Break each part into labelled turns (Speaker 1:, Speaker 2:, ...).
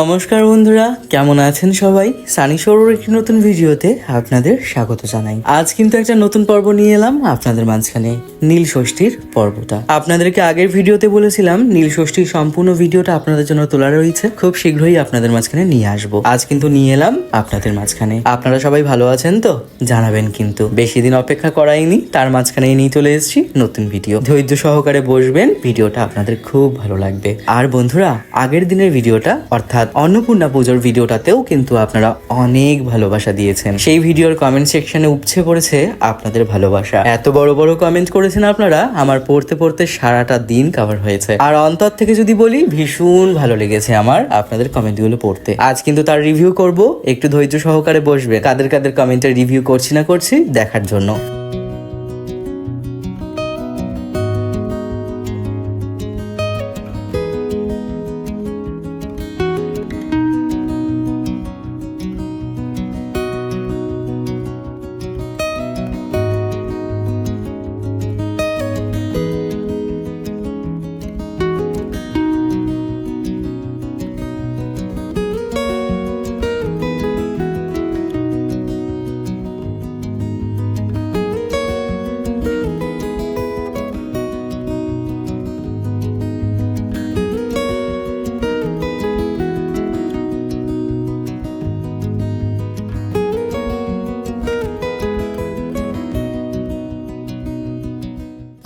Speaker 1: নমস্কার বন্ধুরা, কেমন আছেন সবাই? সানি সরোর একটি নতুন ভিডিওতে আপনাদের স্বাগত জানাই। আজ কিন্তু একটা নতুন পর্ব নিয়ে এলাম আপনাদের মাঝখানে, নীল ষষ্ঠীর পর্বটা। আপনাদেরকে আগের ভিডিওতে বলেছিলাম, নীল ষষ্ঠীর সম্পূর্ণ ভিডিওটা আপনাদের জন্য তোলা রয়েছে। খুব শীঘ্রই আপনাদের মাঝখানে নিয়ে আসব। আজ কিন্তু নিয়ে এলাম আপনাদের মাঝখানে। আপনারা সবাই ভালো আছেন তো? জানাবেন কিন্তু। বেশি দিন অপেক্ষা করাইনি, তার মাঝখানে নিয়ে চলে এসেছি নতুন ভিডিও। ধৈর্য সহকারে বসবেন, ভিডিওটা আপনাদের খুব ভালো লাগবে। আর বন্ধুরা, আগের দিনের ভিডিওটা, অর্থাৎ অন্নপূর্ণা পুজোর ভিডিওটাতেও কিন্তু আপনারা অনেক ভালোবাসা দিয়েছেন। সেই ভিডিওর কমেন্ট সেকশনে উপছে পড়েছে আপনাদের ভালোবাসা। এত বড় বড় কমেন্ট করেছেন আপনারা, আমার পড়তে পড়তে সারাটা দিন কভার হয়েছে। আর অন্তর থেকে যদি বলি, ভীষণ ভালো লেগেছে আমার আপনাদের কমেন্টগুলো পড়তে। আজ কিন্তু তার রিভিউ করব, একটু ধৈর্য সহকারে বসবে। কাদের কাদের কমেন্টের রিভিউ করছি না করছি, দেখার জন্য।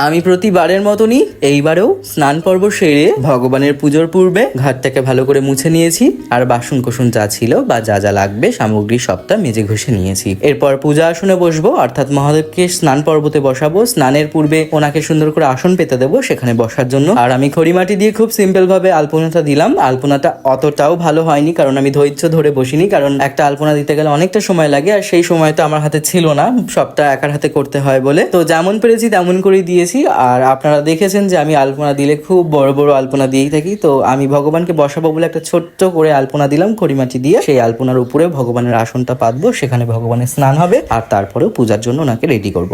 Speaker 1: আমি প্রতিবারের মতনই এইবারেও স্নান পর্ব সেরে ভগবানের পুজোর পূর্বে ঘাটটাকে ভালো করে মুছে নিয়েছি। আর বাসন কোসন যা ছিল বা যা যা লাগবে সামগ্রী সবটা মেজে ঘষে নিয়েছি। এরপর পূজা আসনে বসবো, অর্থাৎ মহাদেবকে স্নান পর্বতে বসাবো। স্নানের পূর্বে ওনাকে সুন্দর করে আসন পেতে দেবো সেখানে বসার জন্য। আর আমি খড়িমাটি দিয়ে খুব সিম্পল ভাবে আলপনাটা দিলাম। আলপনাটা অতটাও ভালো হয়নি, কারণ আমি ধৈর্য ধরে বসিনি। কারণ একটা আলপনা দিতে গেলে অনেকটা সময় লাগে, আর সেই সময় তো আমার হাতে ছিল না। সবটা একার হাতে করতে হয় বলে। তো যেমন পেরেছি তেমন করেই দিয়েছি আর আপনারা দেখেছেন যে আমি আলপনা দিলে খুব বড় বড় আলপনা দিয়েই থাকি। তো আমি ভগবানকে বসাবো বলে একটা ছোট্ট করে আলপনা দিলাম, খড়িমাটি দিয়ে। সেই আলপনার উপরে ভগবানের আসনটা পাতবো, সেখানে ভগবানের স্নান হবে, আর তারপরেও পূজার জন্য ওনাকে রেডি করব।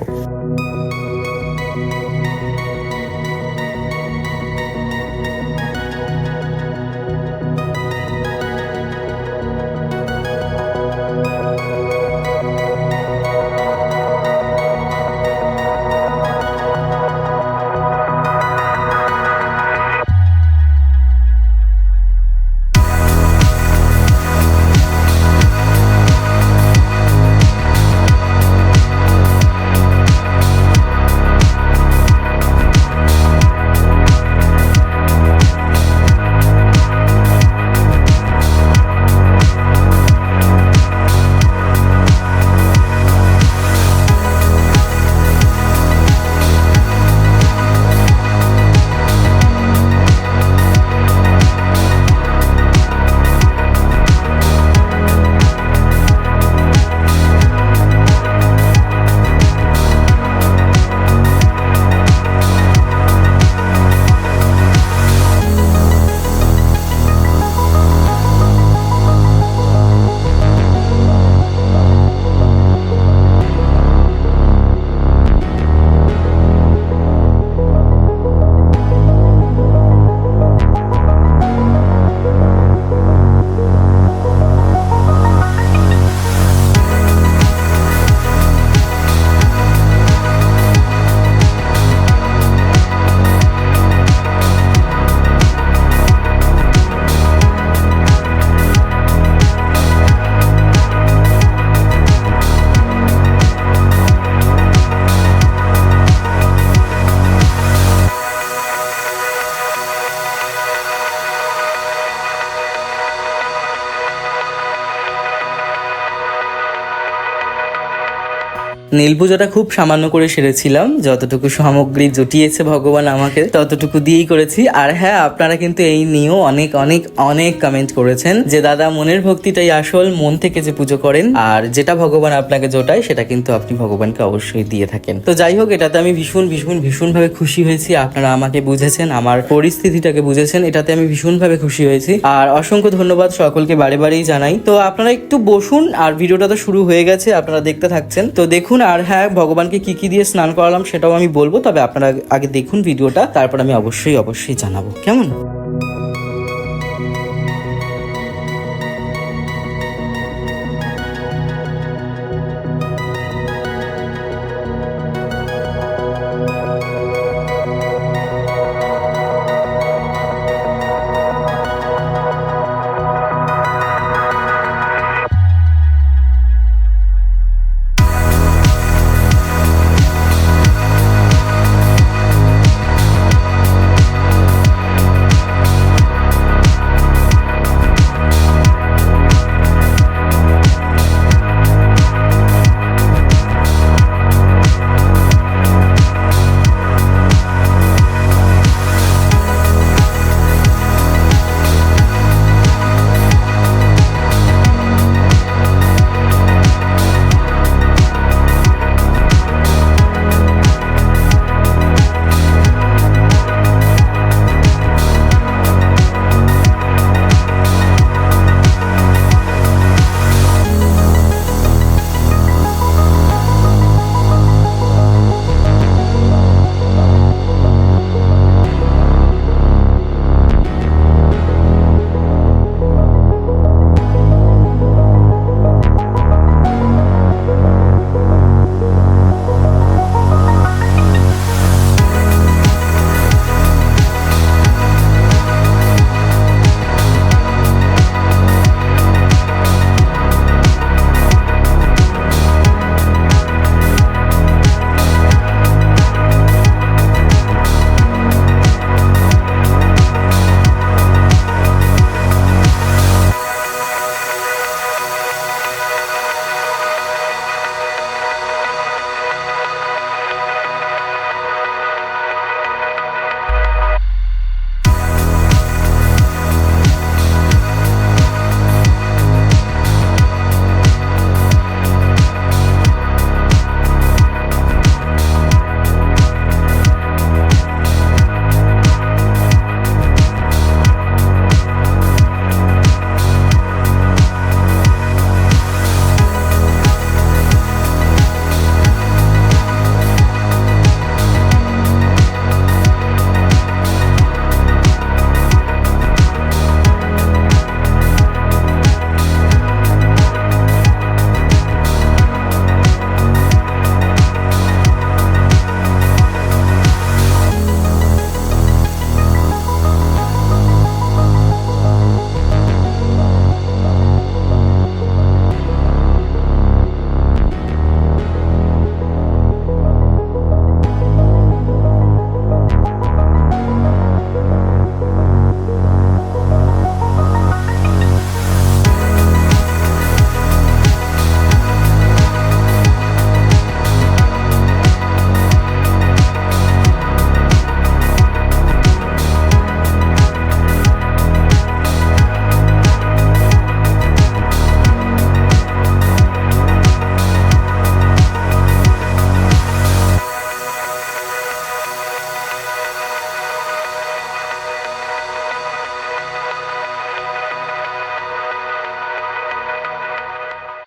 Speaker 1: নীল পুজোটা খুব সামান্য করে সেরেছিলাম। যতটুকু সামগ্রী জুটিয়েছে ভগবান আমাকে, ততটুকু দিয়েই করেছি। আর হ্যাঁ আপনারা কিন্তু এই নিয়েও অনেক অনেক অনেক কমেন্ট করেছেন যে, দাদা, মনের ভক্তিটাই আসল, মন থেকে যে পুজো করেন। আর যেটা ভগবান আপনাকে জোটায়, সেটা কিন্তু আপনি ভগবানকে অবশ্যই দিয়ে থাকেন। তো যাই হোক, এটাতে আমি ভীষণ ভীষণ, ভীষণভাবে খুশি হয়েছি। আপনারা আমাকে বুঝেছেন, আমার পরিস্থিতিটাকে বুঝেছেন, এটাতে আমি ভীষণভাবে খুশি হয়েছি। আর অসংখ্য ধন্যবাদ সকলকে বারে, বারেই জানাই। তো আপনারা একটু বসুন, আর ভিডিওটা তো শুরু হয়ে গেছে, আপনারা দেখতে থাকছেন। তো দেখুন আর হ্যাঁ ভগবানকে কি কি দিয়ে স্নান করালাম সেটাও আমি বলব, তবে আপনারা আগে দেখুন ভিডিওটা, তারপর আমি অবশ্যই অবশ্যই জানাব। কেমন?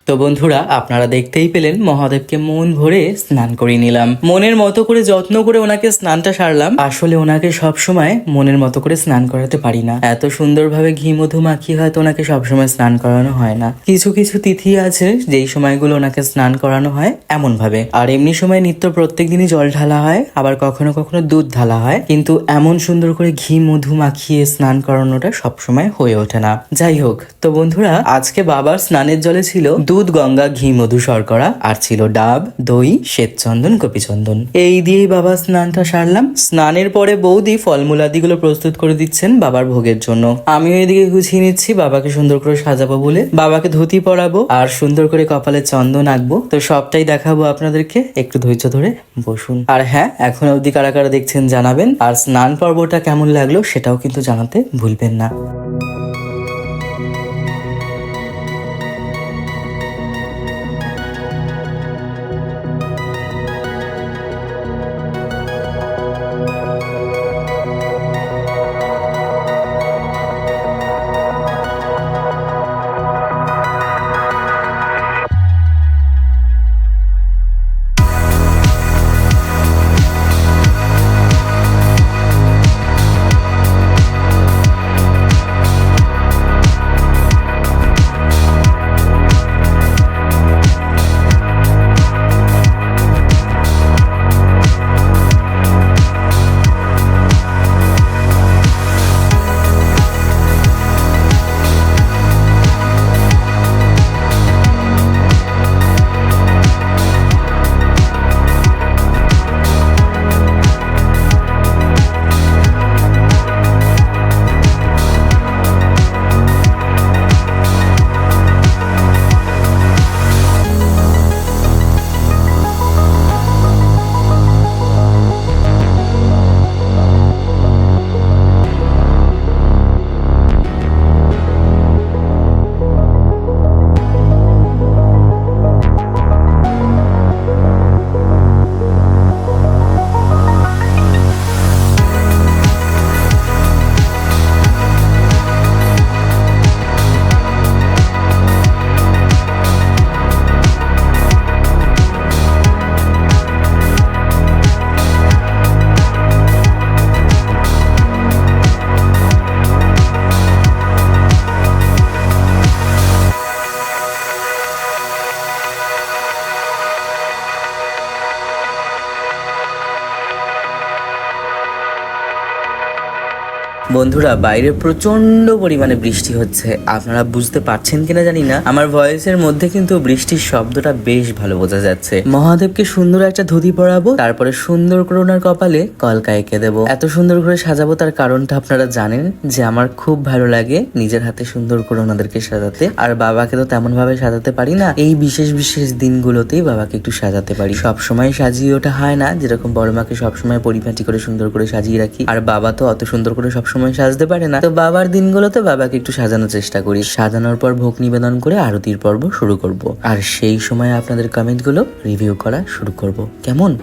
Speaker 1: তো বন্ধুরা, আপনারা দেখতেই পেলেন মহাদেবকে মন ভরে স্নান করিয়ে নিলাম। মনের মতো করে যত্ন করে ওনাকে স্নানটা সারলাম। আসলে ওনাকে সব সময় মনের মতো করে স্নান করাতে পারি না। এত সুন্দরভাবে ঘি, মধু মাখিয়ে হয়তো ওনাকে সবসময় স্নান করানো হয় না। কিছু কিছু তিথি আছে যেই সময়গুলো ওনাকে স্নান করানো হয় এমন ভাবে আর এমনি সময় নিত্য প্রত্যেক দিনই জল ঢালা হয়, আবার কখনো কখনো দুধ ঢালা হয়। কিন্তু এমন সুন্দর করে ঘি, মধু মাখিয়ে স্নান করানোটা সবসময় হয়ে ওঠে না। যাই হোক, তো বন্ধুরা, আজকে বাবার স্নানের জলে ছিল দুধ, গঙ্গা, ঘি, মধু, শর্করা, আর ছিল ডাব, দই, শ্বেতচন্দন, কপিচন্দন। এই দিয়েই বাবা স্নানটা সারলাম। স্নানের পরে বৌদি ফলমূল ফলমূলাদিগুলো প্রস্তুত করে দিচ্ছেন বাবার ভোগের জন্য। আমিও এদিকে গুছিয়ে নিচ্ছি, বাবাকে সুন্দর করে সাজাবো বলে। বাবাকে ধুতি পরাবো, আর সুন্দর করে কপালে চন্দন আঁকবো। তো সবটাই দেখাবো আপনাদেরকে, একটু ধৈর্য ধরে বসুন। আর হ্যাঁ এখন অবধি কারা কারা দেখছেন জানাবেন। আর স্নান পর্বটা কেমন লাগল সেটাও কিন্তু জানাতে ভুলবেন না। বন্ধুরা, বাইরে প্রচণ্ড পরিমাণে বৃষ্টি হচ্ছে। আপনারা বুঝতে পারছেন কিনা জানি না। আমার ভয়েসের মধ্যে কিন্তু বৃষ্টির শব্দটা বেশ ভালো বোঝা যাচ্ছে। মহাদেবকে সুন্দর একটা ধুতি পরাবো, তারপরে সুন্দর করে ওনার কপালে কলকা এঁকে দেবো। এত সুন্দর করে সাজাবো তার কারণটা আপনারা জানেন যে আমার খুব ভালো লাগে নিজের হাতে সুন্দর করে ওনাদেরকে সাজাতে। আর বাবাকে তো তেমন ভাবে সাজাতে পারি না। এই বিশেষ বিশেষ দিনগুলোতেই বাবাকে একটু সাজাতে পারি। সব সময় সাজিয়ে ওঠা হয় না, যেরকম বড় মাকে সবসময় পরিপাটি করে সুন্দর করে সাজিয়ে রাখি। আর বাবা তো অত সুন্দর করে সবসময় সাজতে পারে না। তো বাবার দিনগুলোতে বাবাকে একটু সাজানোর চেষ্টা করি। সাজানোর পর ভোগ নিবেদন করে আরতির পর্ব শুরু করব। আর সেই সময় আপনাদের কমেন্টগুলো রিভিউ করা শুরু করব। কেমন?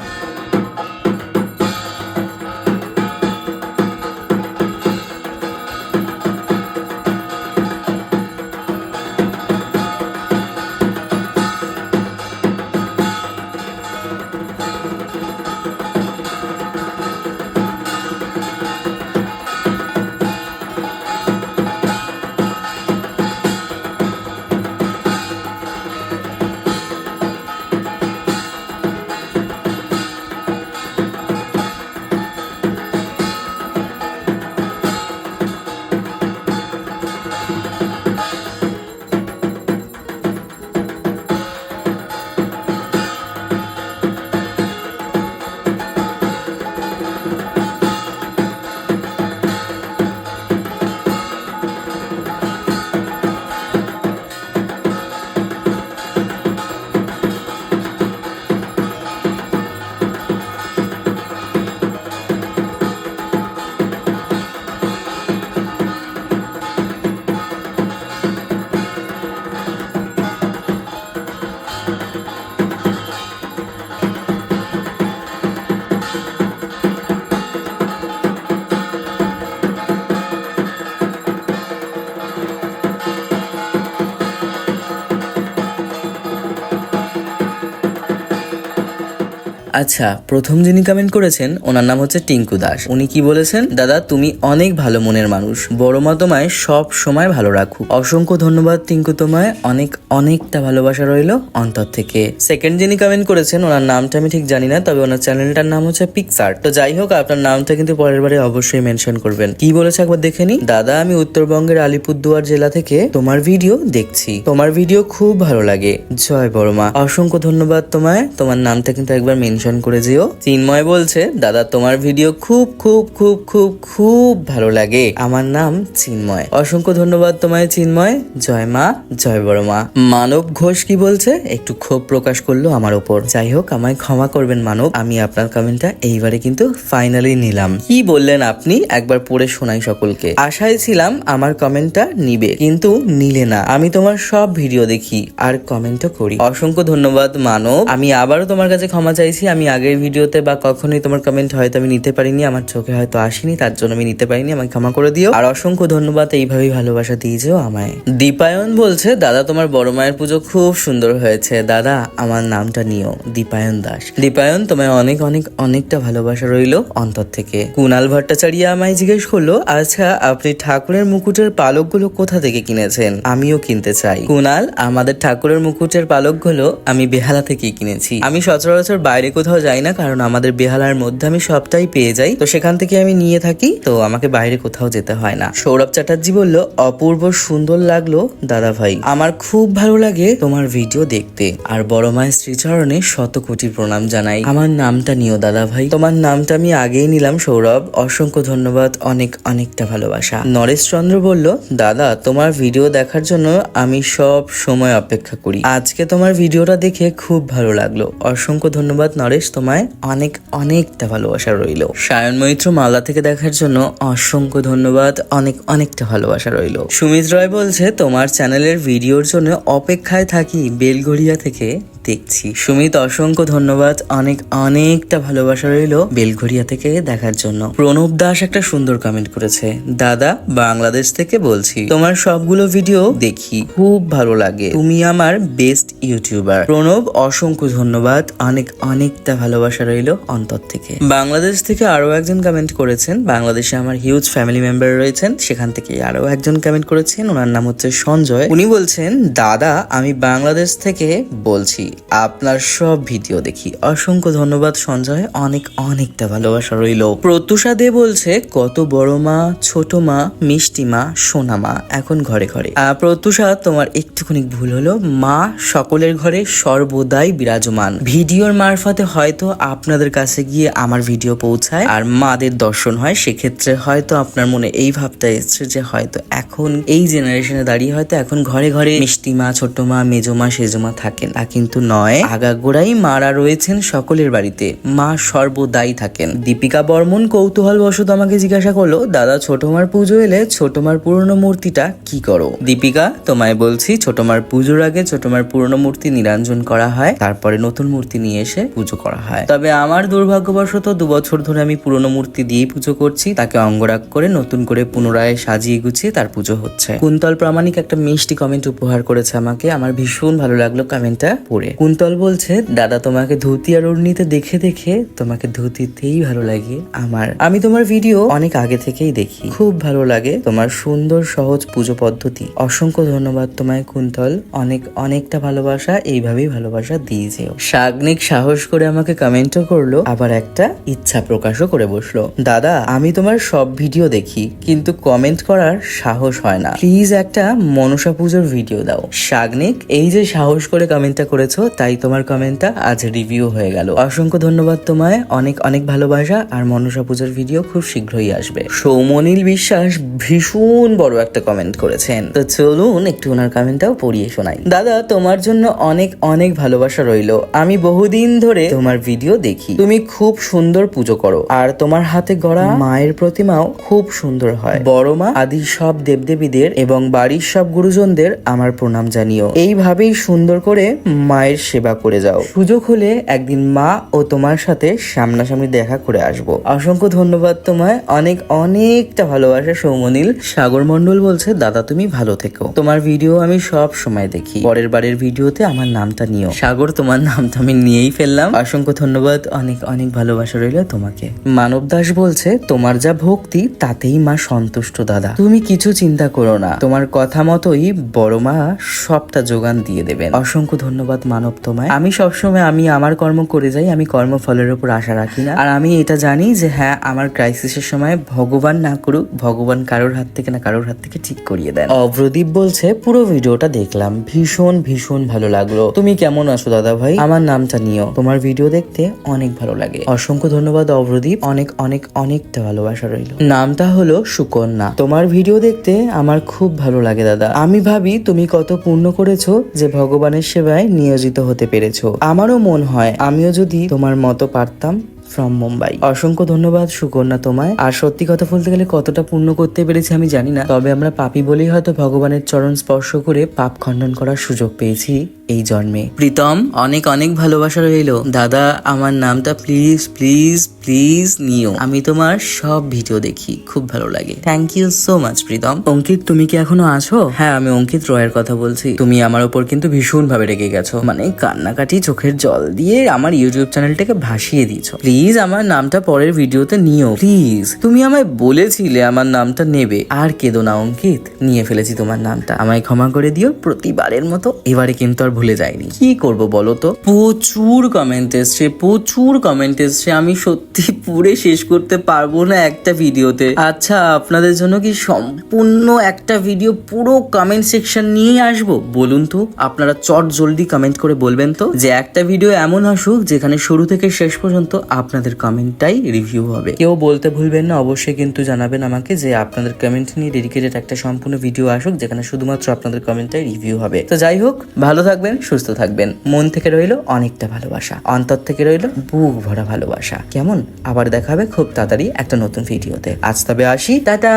Speaker 1: আচ্ছা প্রথম যিনি কমেন্ট করেছেন, ওনার নাম হচ্ছে টিঙ্কু দাস। উনি কি বলেছেন? দাদা, তুমি অনেক ভালো মনের মানুষ। বড় মা তোমায় সব সময় ভালো রাখুক। অসংখ্য ধন্যবাদ টিঙ্কু তোমায়। অনেক, অনেকটা ভালোবাসা রইল অন্তর থেকে। সেকেন্ড যিনি কমেন্ট করেছেন, ওনার নামটা আমি ঠিক জানি না, তবে ওনার চ্যানেলটার নাম হচ্ছে পিকসার তো যাই হোক, আপনার নামটা কিন্তু পরের বারে অবশ্যই মেনশন করবেন। কি বলেছে একবার দেখে নি দাদা, আমি উত্তরবঙ্গের আলিপুরদুয়ার জেলা থেকে তোমার ভিডিও দেখছি। তোমার ভিডিও খুব ভালো লাগে। জয় বড় মা। অসংখ্য ধন্যবাদ তোমায়। তোমার নামটা কিন্তু একবার মেনশন করে যেও। চিন্ময় বলছে, দাদা, তোমার ভিডিও খুব খুব খুব খুব খুব ভালো লাগে। আমার নাম চিন্ময়। অসংখ্য ধন্যবাদ তোমায় চিন্ময়। জয় মা, জয় বড় মা। মানব ঘোষ কি বলছে? একটু ক্ষোভ প্রকাশ করল আমার ওপর। যাই হোক, আমায় ক্ষমা করবেন মানব। আমি আপনার কমেন্টটা এইবারে কিন্তু ফাইনালি নিলাম। কি বললেন আপনি? একবার পড়ে শোনাই সকলকে। আশায় ছিলাম আমার কমেন্টটা নিবে, কিন্তু নিলে না। আমি তোমার সব ভিডিও দেখি আর কমেন্টও করি। অসংখ্য ধন্যবাদ মানব। আমি আবারও তোমার কাছে ক্ষমা চাইছি। আমি আগের ভিডিওতে বা কখনোই তোমার কমেন্ট হয়তো আমি নিতে পারিনি, আমার চোখে হয়তো আসেনি, তার জন্য আমি নিতে পারিনি আমাকে ক্ষমা করে দিও। আর অসংখ্য ধন্যবাদ এইভাবেই ভালোবাসা দিয়েছেও আমায়। দীপায়ন বলছে, দাদা, তোমার বড় মায়ের পুজো খুব সুন্দর হয়েছে। দাদা, আমার নামটা নিও, দীপায়ন দাস। দীপায়ন, তোমায় অনেক অনেক, অনেকটা ভালোবাসা রইল অন্তর থেকে। কুনাল ভট্টাচার্য আমায় জিজ্ঞেস করল আচ্ছা আপনি ঠাকুরের মুকুটের পালকগুলো কোথা থেকে কিনেছেন? আমিও কিনতে চাই। কুনাল, আমাদের ঠাকুরের মুকুটের পালকগুলো আমি বেহালা থেকেই কিনেছি। আমি সচরাচর বাইরে কোথাও যাই না, কারণ আমাদের বেহালার মধ্যে আমি সবটাই পেয়ে যাই। তো সেখান থেকে আমি নিয়ে থাকি, তো আমাকে বাইরে কোথাও যেতে হয় না। সৌরভ চ্যাটার্জি বলল, অপূর্ব সুন্দর লাগল দাদা ভাই আমার খুব ভালো লাগে তোমার ভিডিও দেখতে। আর বড় মায়ের শ্রীচরণে শত কোটি প্রণাম জানাই। আমার নামটা নিও দাদা ভাই তোমার নামটা আমি আগেই নিলাম, সৌরভ। অসংখ্য ধন্যবাদ, অনেক, অনেকটা ভালোবাসা। নরেশ চন্দ্র বলল, দাদা, তোমার ভিডিও দেখার জন্য আমি সব সময় অপেক্ষা করি। আজকে তোমার ভিডিওটা দেখে খুব ভালো লাগল। অসংখ্য ধন্যবাদ নরেশ তোমায় অনেক, অনেকটা ভালোবাসা রইল। সায়ন মৈত্র মালদা থেকে দেখার জন্য অসংখ্য ধন্যবাদ, অনেক, অনেকটা ভালোবাসা রইল। সুমিত রয় বলছে, তোমার চ্যানেলের ভিডিওর জন্য অপেক্ষায় থাকি বেলগড়িয়া থেকে দেখছি। সুমিত, অসংখ্য ধন্যবাদ, অনেক, অনেকটা ভালোবাসা রইল বেলঘরিয়া থেকে দেখার জন্য। প্রণব দাস একটা সুন্দর কমেন্ট করেছে, দাদা, বাংলাদেশ থেকে বলছি, তোমার সবগুলো ভিডিও দেখি, খুব ভালো লাগে। তুমি আমার বেস্ট ইউটিউবার প্রণব, অসংখ্য ধন্যবাদ, অনেক অনেক অনেকটা ভালোবাসা রইল অন্তর থেকে। বাংলাদেশ থেকে আরও একজন কমেন্ট করেছেন। বাংলাদেশে আমার হিউজ ফ্যামিলি মেম্বার রয়েছেন। সেখান থেকে আরও একজন কমেন্ট করেছেন। ওনার নাম হচ্ছে সঞ্জয়। উনি বলছেন, দাদা, আমি বাংলাদেশ থেকে বলছি, আপনার সব ভিডিও দেখি। অসংখ্য ধন্যবাদ সঞ্জয়। অনেক, অনেকটা ভালোবাসা রইল। প্রত্যুষা দে বলছে, কত বড় মা, ছোট মা, মিষ্টি মা, সোনা মা, এখন ঘরে ঘরে। প্রত্যুষা, তোমার একটুখানি ভুল হলো। মা সকলের ঘরে সর্বদাই বিরাজমান। ভিডিওর মারফতে হয়তো আপনাদের কাছে গিয়ে আমার ভিডিও পৌঁছায় আর মাদের দর্শন হয়, সেক্ষেত্রে হয়তো আপনার মনে এই ভাবটা এসছে যে হয়তো এখন এই জেনারেশনে দাঁড়িয়ে হয়তো এখন ঘরে ঘরে মিষ্টি মা, ছোট মা, মেজো মা, সেজো মা থাকেন তা কিন্তু নয়, আগাগোড়াই মারা রয়েছেন সকলের বাড়িতে। মা সর্বদাই থাকেন। দীপিকা বর্মন কৌতূহল বশত আমাকে জিজ্ঞাসা করল, দাদা, ছোট মার পুজো এলে ছোট মার পুরনো মূর্তিটা কি করো? দীপিকা, তোমায় বলছি, ছোট মার পুজোর আগে ছোট মার পুরনো মূর্তি নিরঞ্জন করা হয়, তারপরে নতুন মূর্তি নিয়ে এসে পুজো করা হয়। তবে আমার দুর্ভাগ্যবশত দু বছর ধরে আমি পুরনো মূর্তি দিয়েই পুজো করছি, তাকে অঙ্গরাগ করে নতুন করে পুনরায় সাজিয়ে গুছিয়ে তার পুজো হচ্ছে। কুন্তল প্রামাণিক একটা মিষ্টি কমেন্ট উপহার করেছে আমাকে, আমার ভীষণ ভালো লাগল কমেন্টটা পড়ে। কুন্তল বলছে, দাদা, তোমাকে ধুতি আর ওড়নিতে দেখে দেখে তোমাকে ধুতিতেই ভালো লাগে আমার। আমি তোমার ভিডিও অনেক আগে থেকেই দেখি। খুব ভালো লাগে তোমার সুন্দর, সহজ পুজো পদ্ধতি। অসংখ্য ধন্যবাদ তোমায় কুন্তল। অনেক, অনেকটা ভালোবাসা এইভাবেই ভালোবাসা দিয়ে যেও। সাগ্নিক সাহস করে আমাকে কমেন্টও করল, আবার একটা ইচ্ছা প্রকাশও করে বসল। দাদা, আমি তোমার সব ভিডিও দেখি, কিন্তু কমেন্ট করার সাহস হয় না। প্লিজ একটা মনসা পুজোর ভিডিও দাও। সাগ্নিক, এই যে সাহস করে কমেন্টটা করেছ, তাই তোমার কমেন্টটা আজ রিভিউ হয়ে গেল। অসংখ্য ধন্যবাদ তোমায়, অনেক অনেক ভালোবাসা, আর মনসা পুজোর ভিডিও খুব শীঘ্রই আসবে। সৌমনীল বিশ্বাস ভীষণ বড় একটা কমেন্ট করেছেন। তো চলুন একটু ওনার কমেন্টটাও পড়িয়ে শোনাই। দাদা, তোমার জন্য অনেক অনেক ভালোবাসা রইল। আমি বহুদিন ধরে তোমার ভিডিও দেখি। তুমি খুব সুন্দর পুজো করো। আর তোমার হাতে গড়া মায়ের প্রতিমাও খুব সুন্দর হয়। বড় মা, আদি সব দেবদেবীদের এবং বাড়ির সব গুরুজনদের আমার প্রণাম জানিও। এইভাবেই সুন্দর করে মায়ের সেবা করে যাও। সুযোগ হলে একদিন মা ও তোমার সাথে সামনাসামনি দেখা করে আসব। অসংখ্য ধন্যবাদ তোমায়। অনেক, অনেকটা ভালোবাসা সৌমনীল। সাগর মন্ডল বলছে, দাদা, তুমি ভালো থেকো। তোমার ভিডিও আমি সব সময় দেখি। পরের বারের ভিডিওতে আমার নামটা নিও। সাগর, তোমার নামটা আমি নিয়েই ফেললাম। অসংখ্য ধন্যবাদ, অনেক অনেক ভালোবাসা রইল তোমাকে। মানব দাস বলছে, তোমার যা ভক্তি, তাতেই মা সন্তুষ্ট, দাদা। তুমি কিছু চিন্তা করো না। তোমার কথা মতোই বড় মা সবটা যোগান দিয়ে দেবেন। অসংখ্য ধন্যবাদ মানব তোমায়। আমি সবসময়, আমি আমার কর্ম করে যাই, আমি কর্মফলের উপর আশা রাখি না। আর আমি এটা জানি যে হ্যাঁ আমার ক্রাইসিসের সময় ভগবান না করুক, ভগবান কারোর হাত থেকে না কারোর হাত থেকে ঠিক করিয়ে দেন। অভ্রদীপ বলছে, পুরো ভিডিওটা দেখলাম। ভীষণ ভীষণ ভালো লাগল। তুমি কেমন আছো, দাদা ভাই? আমার নামটা নিও। তোমার ভিডিও দেখতে অনেক ভালো লাগে। অসংখ্য ধন্যবাদ অভ্রদীপ অনেক অনেক, অনেকটা ভালোবাসা রইল। নামটা হলো সুকন্যা। তোমার ভিডিও দেখতে আমার খুব ভালো লাগে, দাদা। আমি ভাবি তুমি কত পূর্ণ করেছ যে ভগবানের সেবায় নিয়োজিত হতে পেরেছ। আমারও মন হয়, আমিও যদি তোমার মতো পারতাম ফ্রম মুম্বাই। অসংখ্য ধন্যবাদ সুকন্যা তোমায়। আর সত্যি কথা বলতে গেলে কতটা পূর্ণ করতে পেরেছি আমি জানি না। তবে আমরা পাপী বলেই হয়তো ভগবানের চরণ স্পর্শ করে পাপ খণ্ডন করার সুযোগ পেয়েছি। এই জন্মে। প্রীতম, অনেক অনেক ভালোবাসা রইল। দাদা, আমার নামটা প্লিজ প্লিজ প্লিজ নিও। আমি তোমার সব ভিডিও দেখি, খুব ভালো লাগে। Thank you so much Pritam. Ankit, তুমি কি এখনও আছো? হ্যাঁ আমি অঙ্কিত রয়ের কথা বলছি। তুমি আমার উপর কিন্তু ভীষণ ভাবে রেগে গেছো। মানে কান্নাকাটি, চোখের জল দিয়ে আমার ইউটিউব চ্যানেলটাকে ভাসিয়ে দিয়েছ। প্লিজ আমার নামটা পরের ভিডিওতে নিও। প্লিজ তুমি আমায় বলেছিলে আমার নামটা নেবে। আর কেদো না, অঙ্কিত। নিয়ে ফেলেছি তোমার নামটা। আমায় ক্ষমা করে দিও প্রতিবারের মতো। এবারে কিন্তু আর ভুলে যাইনি। কি করব বলো তো? প্রচুর কমেন্ট এসছে, প্রচুর কমেন্ট এসছে। আমি সত্যি পুরে শেষ করতে পারব না একটা ভিডিওতে। আচ্ছা আপনাদের জন্য কি সম্পূর্ণ একটা ভিডিও পুরো কমেন্ট সেকশন নিয়েই আসব? বলুন তো, আপনারা চট জলদি কমেন্ট করে বলবেন তো যে একটা ভিডিও এমন আসুক যেখানে শুরু থেকে শেষ পর্যন্ত আপনাদের কমেন্টটাই রিভিউ হবে। কেউ বলতে ভুলবেন না, অবশ্যই কিন্তু জানাবেন আমাকে যে আপনাদের কমেন্ট নিয়ে ডেডিকেটেড একটা সম্পূর্ণ ভিডিও আসুক যেখানে শুধুমাত্র আপনাদের কমেন্টটাই রিভিউ হবে। তো যাই হোক, ভালো থাকবেন, সুস্থ থাকবেন। মন থেকে রইল অনেকটা ভালোবাসা। অন্তর থেকে রইল বুক ভরা ভালোবাসা। কেমন? আবার দেখা হবে খুব তাড়াতাড়ি একটা নতুন ভিডিওতে। আজ তবে আসি, টাটা!